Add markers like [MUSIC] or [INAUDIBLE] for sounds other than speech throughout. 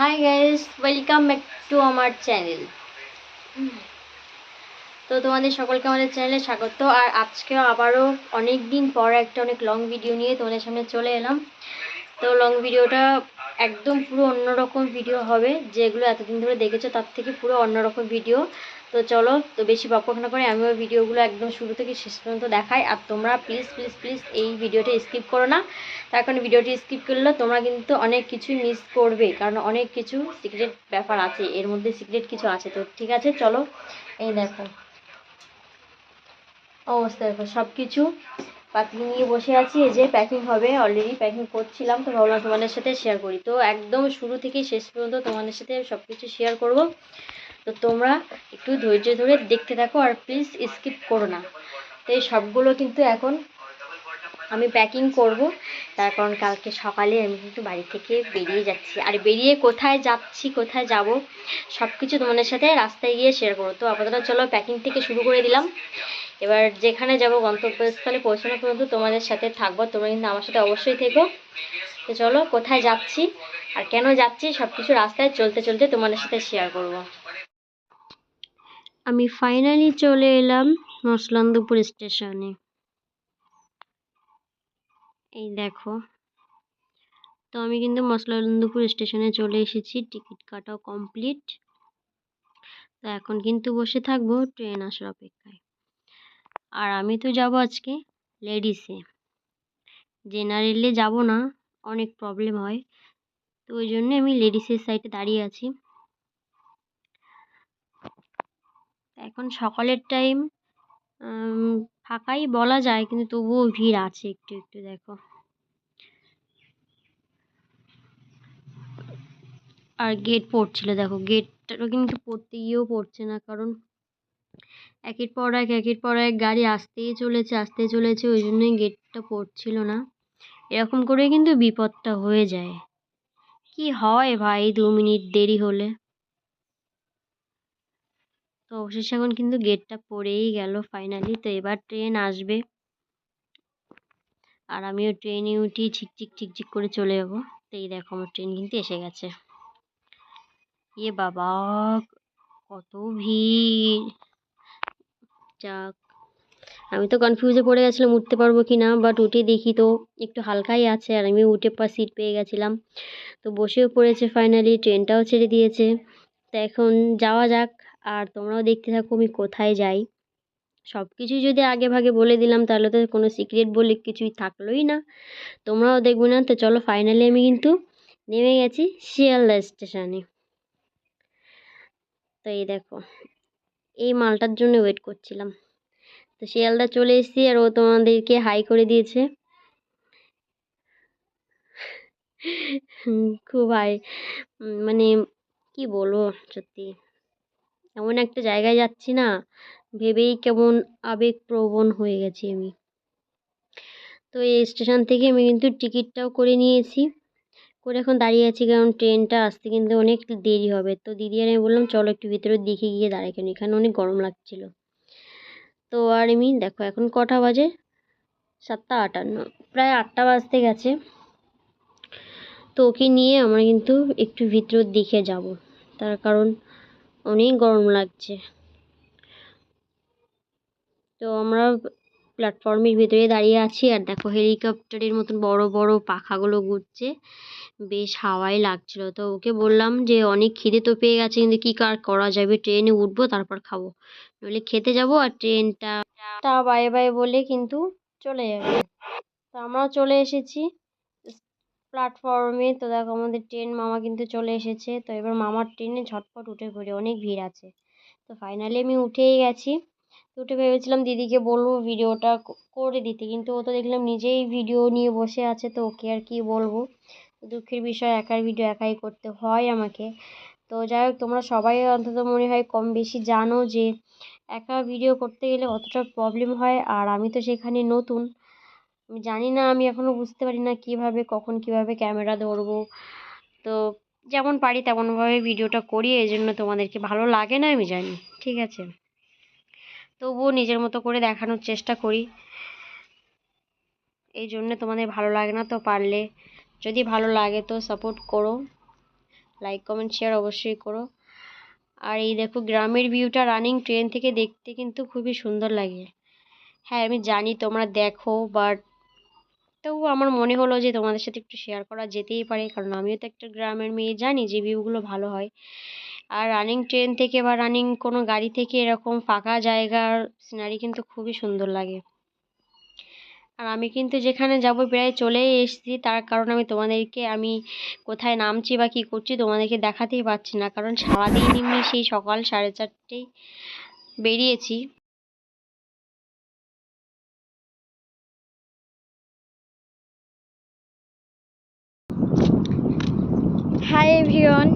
Hi guys welcome back to আমার channel তো তোমাদের সকলকে আমাদের চ্যানেলে স্বাগত। আর আজকে আবারও অনেক দিন পর একটা অনেক লং ভিডিও নিয়ে তোমাদের সামনে চলে এলাম। তো লং ভিডিওটা একদম পুরো অন্যরকম ভিডিও হবে। যেগুলো এতদিন ধরে দেখেছ, তার থেকে পুরো অন্যরকম ভিডিও তো চলো, তো বেশি বকবক না করে আমিও ভিডিওগুলো একদম শুরু থেকে শেষ পর্যন্ত দেখাই। আর তোমরা প্লিজ প্লিজ প্লিজ এই ভিডিওটা স্কিপ করো না। তার কারণে ভিডিওটি স্কিপ করলে তোমরা কিন্তু অনেক কিছুই মিস করবে, কারণ অনেক কিছু সিক্রেট ব্যাপার আছে, এর মধ্যে সিক্রেট কিছু আছে। তো ঠিক আছে, চলো, এই দেখো। অবস্থা দেখো সব কিছু প্যাকিং নিয়ে বসে আছি। এই যে প্যাকিং হবে অলরেডি প্যাকিং করছিলাম, তো ভাবলাম তোমাদের সাথে শেয়ার করি। তো একদম শুরু থেকে শেষ পর্যন্ত তোমাদের সাথে সব কিছু শেয়ার করব। তো তোমরা একটু ধৈর্য ধরে দেখতে থাকো আর প্লিজ স্কিপ করো না। তো এই সবগুলো কিন্তু এখন আমি প্যাকিং করব। তার কারণ কালকে সকালে আমি কিন্তু বাড়ি থেকে বেরিয়ে যাচ্ছি। আর বেরিয়ে কোথায় যাচ্ছি, কোথায় যাব সব কিছু তোমাদের সাথে রাস্তায় গিয়ে শেয়ার করব। তো আপাতত চলো প্যাকিং থেকে শুরু করে দিলাম। এবার যেখানে যাব গন্তব্যস্থলে পৌঁছানো পর্যন্ত তোমাদের সাথে থাকব। তোমরা কিন্তু আমার সাথে অবশ্যই থেকো। তো চলো কোথায় যাচ্ছি আর কেন যাচ্ছি সব কিছু রাস্তায় চলতে চলতে তোমাদের সাথে শেয়ার করব। আমি ফাইনালি চলে এলাম মসলন্দপুর স্টেশনে এই দেখো। তো আমি কিন্তু মসলানন্দপুর স্টেশনে চলে এসেছি টিকিট কাটাও কমপ্লিট তো এখন কিন্তু বসে থাকব ট্রেন আসার অপেক্ষায়। আর আমি তো যাব আজকে লেডিসে জেনারেলে যাব না, অনেক প্রবলেম হয়। তো ওই জন্য আমি লেডিসের সাইডে দাঁড়িয়ে আছি। এখন সকালের টাইম ফাঁকাই বলা যায়, কিন্তু তবুও ভিড় আছে একটু একটু দেখো। আর গেট পড়ছিল, দেখো গেটটা কিন্তু পড়তে গিয়েও পড়ছে না, কারণ একের পর এক, একের পর এক গাড়ি আসতেই চলেছে আসতেই চলেছে, ওই জন্যই গেটটা পড়ছিল না। এরকম করে কিন্তু বিপদটা হয়ে যায়। কি হয় ভাই, দু মিনিট দেরি হলে? তো অবশেষে এখন কিন্তু গেটটা পড়েই গেল ফাইনালি তো এবার ট্রেন আসবে। আর আমিও ট্রেনে উঠি ঝিকঝিক ঝিকঝিক করে চলে যাব। তো এই দেখো আমার ট্রেন কিন্তু এসে গেছে। এ বাবা, কত ভিড়। যাক, আমি তো কনফিউজে পড়ে গেছিলাম, উঠতে পারব কি না বাট উঠে দেখি তো একটু হালকাই আছে, আর আমি উঠে পা সিট পেয়ে গেছিলাম। তো বসেও পড়েছে ফাইনালি ট্রেনটাও ছেড়ে দিয়েছে। তো এখন যাওয়া যাক আর তোমরাও দেখতে থাকো আমি কোথায় যাই। সব কিছুই যদি আগে ভাগে বলে দিলাম, তাহলে তো কোনো সিক্রেট বলে কিছুই থাকলোই না। তোমরাও দেখবে না, তো চলো ফাইনালি আমি কিন্তু নেমে গেছি শিয়ালদা স্টেশনে তো এই দেখো, এই মালটার জন্য ওয়েট করছিলাম। তো শিয়ালদা চলে এসেছি আর ও তোমাদেরকে হাই করে দিয়েছে। খুব হাই মানে কি বলব, সত্যি। এমন একটা জায়গায় যাচ্ছি না, ভেবেই কেমন আবেগপ্রবণ হয়ে গেছি আমি। তো এই স্টেশন থেকে আমি কিন্তু টিকিটটাও করে নিয়েছি। করে এখন দাঁড়িয়ে আছি কারণ ট্রেনটা আসতে কিন্তু অনেক দেরি হবে। তো দিদি আর আমি বললাম, চলো একটু ভিতরের দিকে গিয়ে দাঁড়াই কেন? এখানে অনেক গরম লাগছিল। তো আর আমি, দেখো এখন কটা বাজে? সাতটা আটান্ন, প্রায় আটটা বাজতে গেছে। তো ওকে নিয়ে আমরা কিন্তু একটু ভিতরের দিকে যাব। তার কারণ অনেক গরম লাগছে। তো আমরা প্ল্যাটফর্মের ভিতরে দাঁড়িয়ে আছি আর দেখো হেলিকপ্টারের মতন বড় বড় পাখাগুলো ঘুরছে। বেশ হাওয়াই লাগছিল। তো ওকে বললাম যে, অনেক খিদে তো পেয়ে গেছে, কিন্তু কী কার করা যাবে? ট্রেনে উঠবো, তারপর খাব। নইলে খেতে যাব আর ট্রেনটা তা বাই বাই বলে কিন্তু চলে যাবে। তো আমরাও চলে এসেছি। প্ল্যাটফর্মে তো দেখো আমাদের ট্রেন মামা কিন্তু চলে এসেছে। তো এবার মামার ট্রেনে ঝটপট উঠে পড়ি, অনেক ভিড় আছে। তো ফাইনালি আমি উঠেই গেছি। উঠে ভেবেছিলাম দিদিকে বলব ভিডিওটা করে দিতে। কিন্তু ও তো দেখলাম নিজেই ভিডিও নিয়ে বসে আছে, তো ওকে আর কি বলব? দুঃখের বিষয়, একার ভিডিও একাই করতে হয় আমাকে। তো যাই হোক, তোমরা সবাই অন্তত মনে হয় কম বেশি জানো যে একা ভিডিও করতে গেলে কতটা প্রবলেম হয়। আর আমি তো সেখানে নতুন। আমি জানি না, আমি এখনও বুঝতে পারি না কীভাবে, কখন কীভাবে ক্যামেরা ধরবো। তো যেমন পারি তেমনভাবে ভিডিওটা করি, এই জন্য তোমাদেরকে ভালো লাগে না আমি জানি, ঠিক আছে? তবুও নিজের মতো করে দেখানোর চেষ্টা করি। এই জন্য তোমাদের ভালো লাগে না তো পারলে, যদি ভালো লাগে তো সাপোর্ট করো। লাইক কমেন্ট শেয়ার অবশ্যই করো। আর এই দেখো গ্রামের ভিউটা রানিং ট্রেন থেকে দেখতে কিন্তু খুবই সুন্দর লাগে। হ্যাঁ আমি জানি তোমরা দেখো বাট তবু আমার মনে হলো যে তোমাদের সাথে একটু শেয়ার করা যেতেই পারে। কারণ আমিও তো একটা গ্রামের মেয়ে, জানি যে ভিউগুলো ভালো হয়। আর রানিং ট্রেন থেকে বা রানিং কোনো গাড়ি থেকে এরকম ফাঁকা জায়গার সিনারি কিন্তু খুবই সুন্দর লাগে। আর আমি কিন্তু যেখানে যাব প্রায় চলেই এসেছি, তার কারণ আমি তোমাদেরকে আমি কোথায় নামছি বা কী করছি তোমাদেরকে দেখাতেই পারছি না। কারণ সারাদিন এমনি সেই সকাল সাড়ে চারটেই বেরিয়েছি। হাই এভরিওয়ান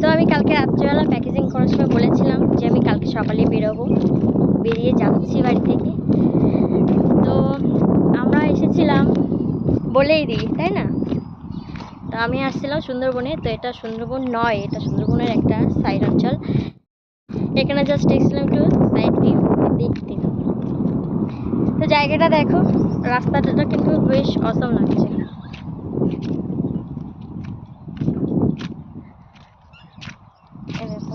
তো আমি কালকে রাত্রিবেলা প্যাকেজিং করার সময় বলেছিলাম যে আমি কালকে সকালে বেরোবো। বেরিয়ে যাচ্ছি বাড়ি থেকে। তো আমরা এসেছিলাম বলেই দিই, তাই না? তো আমি আসছিলাম সুন্দরবনে। তো এটা সুন্দরবন নয়, এটা সুন্দরবনের একটা সাইড অঞ্চল। এখানে জাস্ট এসেছিলাম একটু সাইড ভিউ দেখতে। তো জায়গাটা দেখো, রাস্তাটা কিন্তু বেশ অসম লাগছে এই দেখো।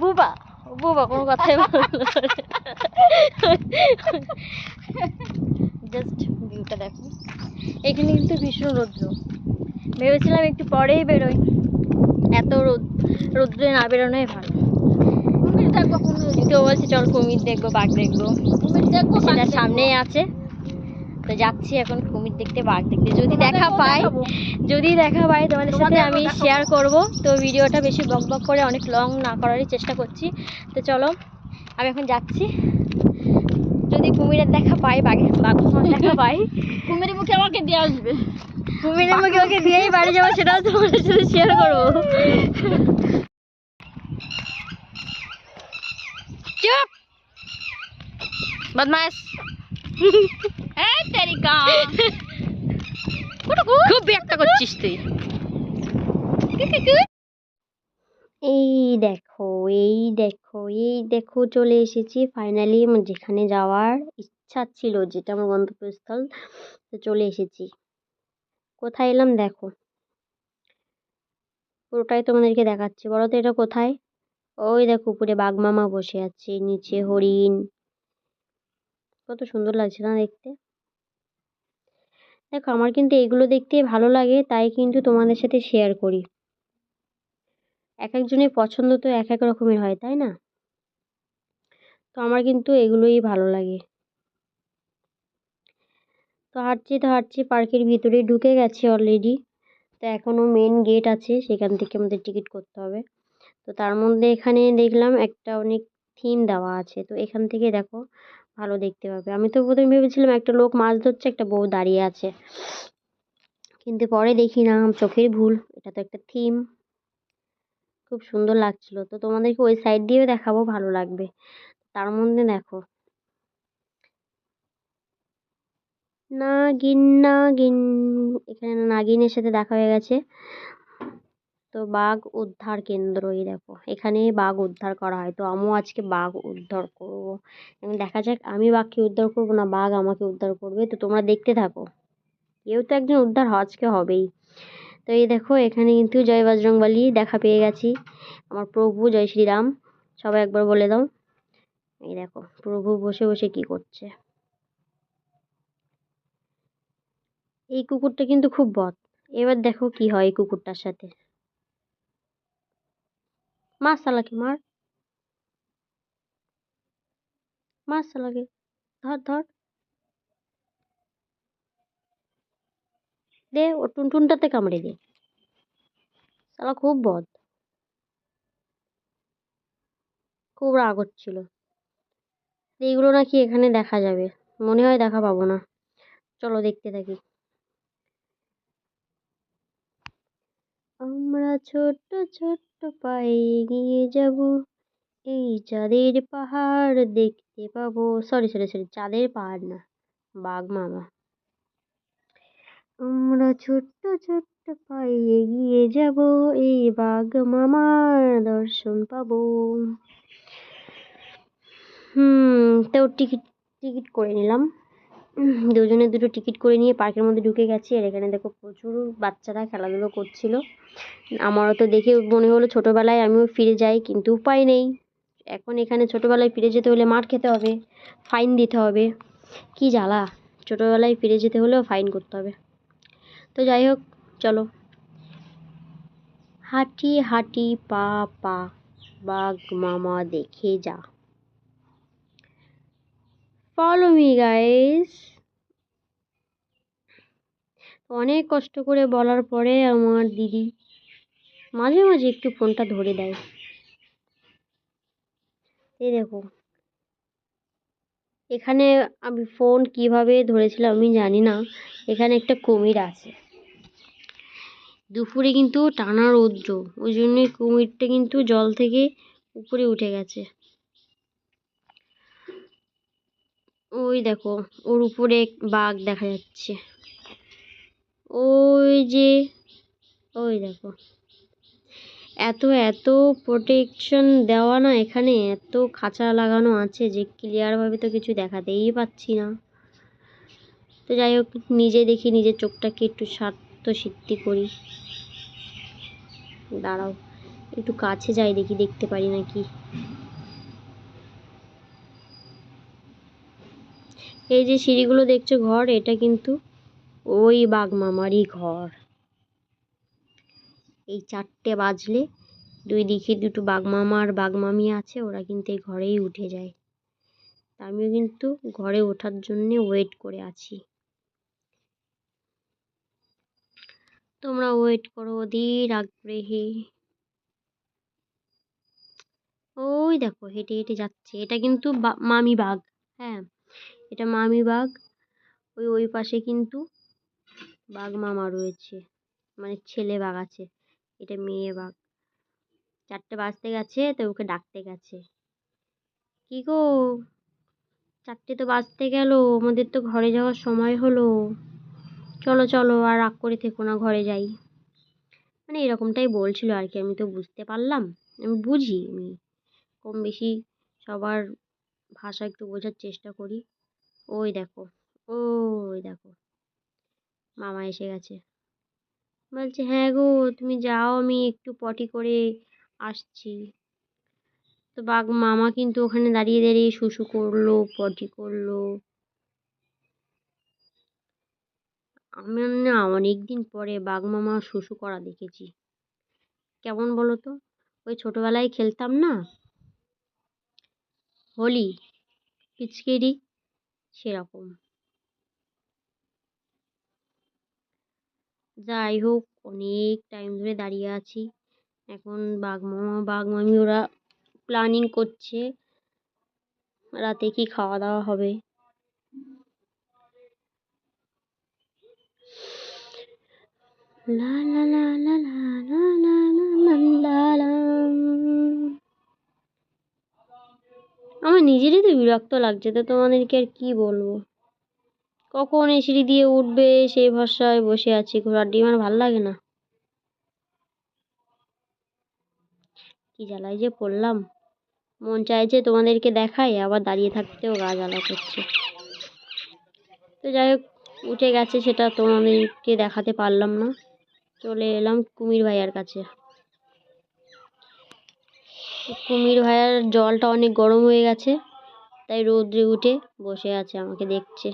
বুবা বুবা কোনো কথাই বলল জাস্ট ভিউটা দেখো এখানে কিন্তু ভীষণ রৌদ্র ভেবেছিলাম একটু পরেই বেরোই এত রোদ রৌদ্রে না বেরোনোই ভালো কুমির দেখব কুমির তো বলছি চল কুমির দেখব বাঘ দেখব সেটা দেখব। সামনেই আছে তো যাচ্ছি এখন কুমির দেখতে বাঘ দেখতে। যদি দেখা পাই যদি দেখা পাই তোমাদের সাথে আমি। শেয়ার করব। তো ভিডিওটা বেশি বক বক করে অনেক লং না করারই চেষ্টা করছি। তো চলো আমি এখন যাচ্ছি। যদি কুমিরের দেখা পাই বাঘে বাঘ দেখা পাই কুমির মুখে আমাকে দিয়ে আসবে। কুমিরের মুখে ওকে দিয়েই বাড়ি যাব সেটাও তোমাদের সাথে শেয়ার করব। চুপ! বদমাস [LAUGHS] এই তেরিকা। খুব বিরক্ত করছিস তুই। এই দেখো এই দেখো এই দেখো চলে এসেছি ফাইনালি আমার যেখানে যাওয়ার ইচ্ছা ছিল যেটা আমার গন্তব্যস্থল তো চলে এসেছি। কোথায় এলাম দেখো। পুরোটাই তোমাদেরকে দেখাচ্ছি। বলো তো এটা কোথায়? ওই দেখো উপরে বাঘমামা বসে আছে নিচে হরিণ। কত সুন্দর লাগছে না দেখতে। দেখো, আমার কিন্তু এগুলো দেখতে ভালো লাগে, তাই কিন্তু তোমাদের সাথে শেয়ার করি। এক একজনের পছন্দ তো এক এক রকমের হয়, তাই না? তো আমার কিন্তু এগুলোই ভালো লাগে। তো হাঁটছি তো হাঁটছি, পার্কের ভিতরে ঢুকে গেছি অলরেডি তো এখনও মেন গেট আছে, সেখান থেকে আমাদের টিকিট করতে হবে। তো তার মধ্যে এখানে দেখলাম একটা অনেক থিম দেওয়া আছে। তো এখান থেকে দেখো ভালো দেখতে পাবে। আমি তো প্রথমে ভেবেছিলাম একটা লোক মাছ ধরছে, একটা বউ দাঁড়িয়ে আছে। কিন্তু পরে দেখি না চোখের ভুল, এটা তো একটা থিম। খুব সুন্দর লাগছিল। তো তোমাদেরকে ওই সাইড দিয়েও দেখাবো, ভালো লাগবে। তার মধ্যে দেখো। নাগিন নাগিন। এখানে নাগিনের সাথে দেখা হয়ে গেছে। তো বাঘ উদ্ধার কেন্দ্র এই দেখো। এখানে বাঘ উদ্ধার করা হয়। তো আমিও আজকে বাঘ উদ্ধার করব। দেখা যাক, আমি বাঘকে উদ্ধার করব না বাঘ আমাকে উদ্ধার করবে? তো তোমরা দেখতে থাকো। কেউ তো একজন উদ্ধার আজকে হবেই। তো এই দেখো, এখানে কিন্তু জয় বজরংবলী দেখা পেয়ে গেছি। আমার প্রভু, জয় শ্রীরাম, সবাই একবার বলে দাও। এই দেখো, প্রভু বসে বসে কি করছে। এই কুকুরটা কিন্তু খুব বদ এবার দেখো কি হয় এই কুকুরটার সাথে। মার শালাকে মার মার শালাকে ধর ধর দে, ও টুনটুনটাতে কামড়ে দে। শালা খুব বদ। খুব রাগ হচ্ছিল। এইগুলো নাকি এখানে দেখা যাবে। মনে হয় দেখা পাবো না। চলো দেখতে থাকি। আমরা ছোট্ট ছোট্ট পায়ে এগিয়ে যাব। এই চাঁদের পাহাড় দেখতে পাবো। সরি সরি সরি চাঁদের পাহাড় না, বাঘ মামা। আমরা ছোট্ট ছোট্ট পায়ে এগিয়ে যাব। এই বাঘ মামার দর্শন পাবো। হুম, তো টিকিট টিকিট করে নিলাম। দুজনে দুটো টিকিট করে নিয়ে পার্কের মধ্যে ঢুকে গেছি। আর এখানে দেখো প্রচুর বাচ্চারা খেলাধুলো করছিল। আমারও তো দেখে মনে হলো ছোটোবেলায় আমিও ফিরে যাই, কিন্তু উপায় নেই। এখন এখানে ছোটোবেলায় ফিরে যেতে হলে মার খেতে হবে ফাইন দিতে হবে। কি জ্বালা, ছোটোবেলায় ফিরে যেতে হলেও ফাইন করতে হবে। তো যাই হোক, চলো। হাঁটি হাঁটি, পা পা, বাঘ, মামা, দেখে যা। ফলো মি গাইস অনেক কষ্ট করে বলার পরে আমার দিদি মাঝে মাঝে একটু ফোনটা ধরে দেয়। এই দেখো। এখানে আমি ফোন কীভাবে ধরেছিলাম আমি জানি না। এখানে একটা কুমির আছে। দুপুরে কিন্তু টানা রৌদ্র, ওই জন্যই কুমিরটা কিন্তু জল থেকে উপরে উঠে গেছে। ওই দেখো, ওর উপরে বাঘ দেখা যাচ্ছে। ওই যে, ওই দেখো। এত এত প্রোটেকশন দেওয়া না এখানে, এত খাঁচা লাগানো আছে যে ক্লিয়ারভাবে তো কিছু দেখাতেই পাচ্ছি না। তো যাই হোক, নিজে দেখি, নিজের চোখটাকে একটু স্বার্থ সিদ্ধি করি। দাঁড়াও, একটু কাছে যাই, দেখি দেখতে পারি নাকি। এই যে সিঁড়িগুলো দেখছ ঘর, এটা কিন্তু ওই বাঘ মামারই ঘর। এই চারটে বাজলে দুই দিকে দুটো বাঘ মামা আর বাঘ মামি আছে, ওরা কিন্তু এই ঘরেই উঠে যায়। আমিও কিন্তু ঘরে ওঠার জন্যে ওয়েট করে আছি। তোমরা ওয়েট করো অধীর আগ্রহে ওই দেখো, হেঁটে হেঁটে যাচ্ছে। এটা কিন্তু মামি বাঘ হ্যাঁ। এটা মামি বাঘ। ওই ওই পাশে কিন্তু বাঘ মামা রয়েছে মানে ছেলে বাঘ আছে। এটা মেয়ে বাঘ। চারটে বাজতে গেছে, তো ওকে ডাকতে গেছে। কি গো? চারটে তো বাজতে গেল, আমাদের তো ঘরে যাওয়ার সময় হলো। চলো চলো, আর রাগ করে থেকো না, ঘরে যাই। মানে এরকমটাই বলছিল আর কি, আমি তো বুঝতে পারলাম। আমি বুঝি, আমি কম বেশি সবার ভাষা একটু বোঝার চেষ্টা করি। ওই দেখো ওই দেখো, মামা এসে গেছে। বলছে হ্যাঁ গো, তুমি যাও, আমি একটু পটি করে আসছি। তো বাঘ মামা কিন্তু ওখানে দাঁড়িয়ে দাঁড়িয়ে শুশু করল, পটি করল। আমি না অনেক দিন পরে বাঘ মামা শুশু করা দেখেছি। কেমন বলো তো? ওই ছোটবেলায় খেলতাম না? হোলি, পিচকেরি, সেরকম। যাই হোক অনেক টাইম ধরে দাঁড়িয়ে আছি। এখন বাঘ মামা বাঘ মামি ওরা প্ল্যানিং করছে রাতে কি খাওয়া দাওয়া হবে। লা। আমার নিজেরই তো বিরক্ত লাগছে, তো তোমাদেরকে আর কি বলব? কখন এই সিঁড়ি দিয়ে উঠবে সেই ভরসায় বসে আছি ঘোড়ার ডিম আর ভালো লাগে না। কি জ্বালায় যে পড়লাম। মন চাইছে তোমাদেরকে দেখাই, আবার দাঁড়িয়ে থাকতেও গা জ্বালা করছে। তো যাই হোক, উঠে গেছে সেটা তোমাদেরকে দেখাতে পারলাম না। চলে এলাম কুমির ভাইয়ার কাছে। কুমির ভাইয়ার জলটা অনেক গরম হয়ে গেছে, তাই রৌদ্রে উঠে বসে আছে, আমাকে দেখছে।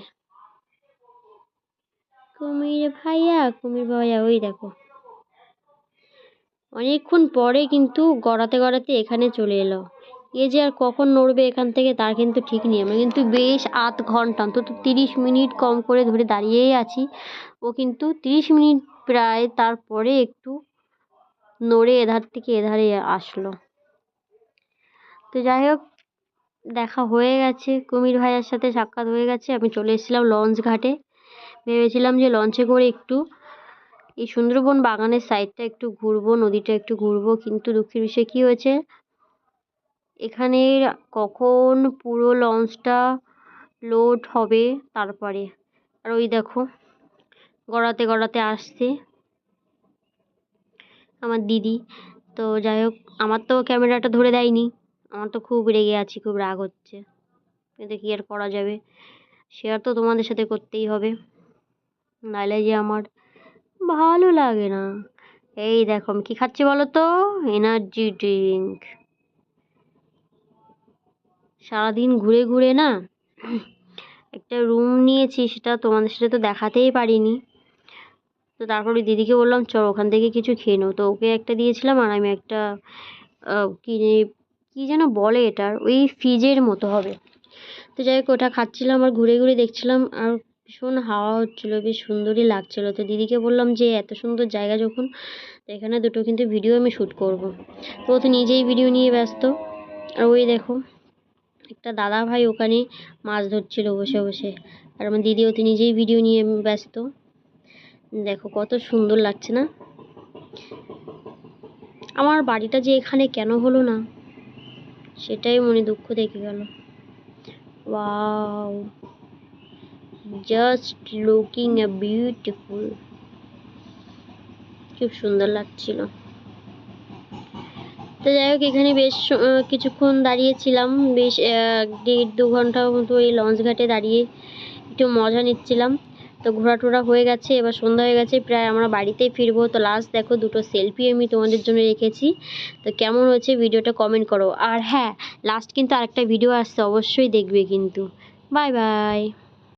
কুমির ভাইয়া কুমির ভাইয়া, ওই দেখো। অনেকক্ষণ পরে কিন্তু গড়াতে গড়াতে এখানে চলে এলো। এ যে আর কখন নড়বে এখান থেকে তার কিন্তু ঠিক নেই। আমরা কিন্তু বেশ আধ ঘণ্টা, অন্তত তিরিশ মিনিট কম করে ধরে দাঁড়িয়েই আছি। ও কিন্তু তিরিশ মিনিট প্রায় তারপরে একটু নড়ে এধার থেকে এধারে আসলো। তো যাই হোক, দেখা হয়ে গেছে। কুমির ভাইয়ার সাথে সাক্ষাৎ হয়ে গেছে। আমি চলে এসেছিলাম লঞ্চ ঘাটে। ভেবেছিলাম যে লঞ্চে করে একটু এই সুন্দরবন বাগানের সাইডটা একটু ঘুরবো, নদীটা একটু ঘুরবো, কিন্তু দুঃখের বিষয় কী হয়েছে? এখানে কখন পুরো লঞ্চটা লোড হবে তারপরে? আর ওই দেখো, গড়াতে গড়াতে আসছে আমার দিদি। তো যাই হোক, আমার তো ক্যামেরাটা ধরে দেয়নি। আমার তো খুব রেগে আছি, খুব রাগ হচ্ছে। কিন্তু কী আর করা যাবে? শেয়ার তো তোমাদের সাথে করতেই হবে। নাহলে যে আমার ভালো লাগে না। এই দেখো, আমি কি খাচ্ছি বলো তো এনার্জি ড্রিঙ্ক সারাদিন ঘুরে ঘুরে না একটা রুম নিয়েছি, সেটা তোমাদের সাথে তো দেখাতেই পারিনি। তো তারপরে দিদিকে বললাম, চল ওখান থেকে কিছু খেয়ে নাও। তো ওকে একটা দিয়েছিলাম আর আমি একটা কিনে কী যেন বলে এটার? ওই ফ্রিজের মতো হবে। তো যাই হোক, ওটা খাচ্ছিলাম আর ঘুরে ঘুরে দেখছিলাম আর ভীষণ হাওয়া হচ্ছিল, বেশ সুন্দরই লাগছিল। তো দিদিকে বললাম যে, এত সুন্দর জায়গা যখন এখানে দুটো কিন্তু ভিডিও আমি শ্যুট করব। তো তো নিজেই ভিডিও নিয়ে ব্যস্ত। আর ওই দেখো, একটা দাদা ভাই ওখানে মাছ ধরছিল বসে বসে। আর আমার দিদি ওতে নিজেই ভিডিও নিয়ে ব্যস্ত। দেখো কত সুন্দর লাগছে না? আমার বাড়িটা যে এখানে কেন হলো না, সেটাই মনে দুঃখ দেখে গেল। Wow! Just looking a beautiful খুব সুন্দর লাগছিল। তো যাই হোক এখানে বেশ কিছুক্ষণ দাঁড়িয়েছিলাম। বেশ আহ, দেড় দু ঘণ্টা মতো এই লঞ্চ ঘাটে দাঁড়িয়ে একটু মজা নিচ্ছিলাম। তো ঘোরা টোরা হয়ে গেছে এবার সন্ধ্যা হয়ে গেছে প্রায় আমরা বাড়িতেই ফিরবো। তো লাস্ট দেখো দুটো সেলফি আমি তোমাদের জন্য রেখেছি। তো কেমন হয়েছে ভিডিওটা কমেন্ট করো। আর হ্যাঁ লাস্ট কিন্তু আরেকটা ভিডিও আসছে অবশ্যই দেখবে কিন্তু। Bye bye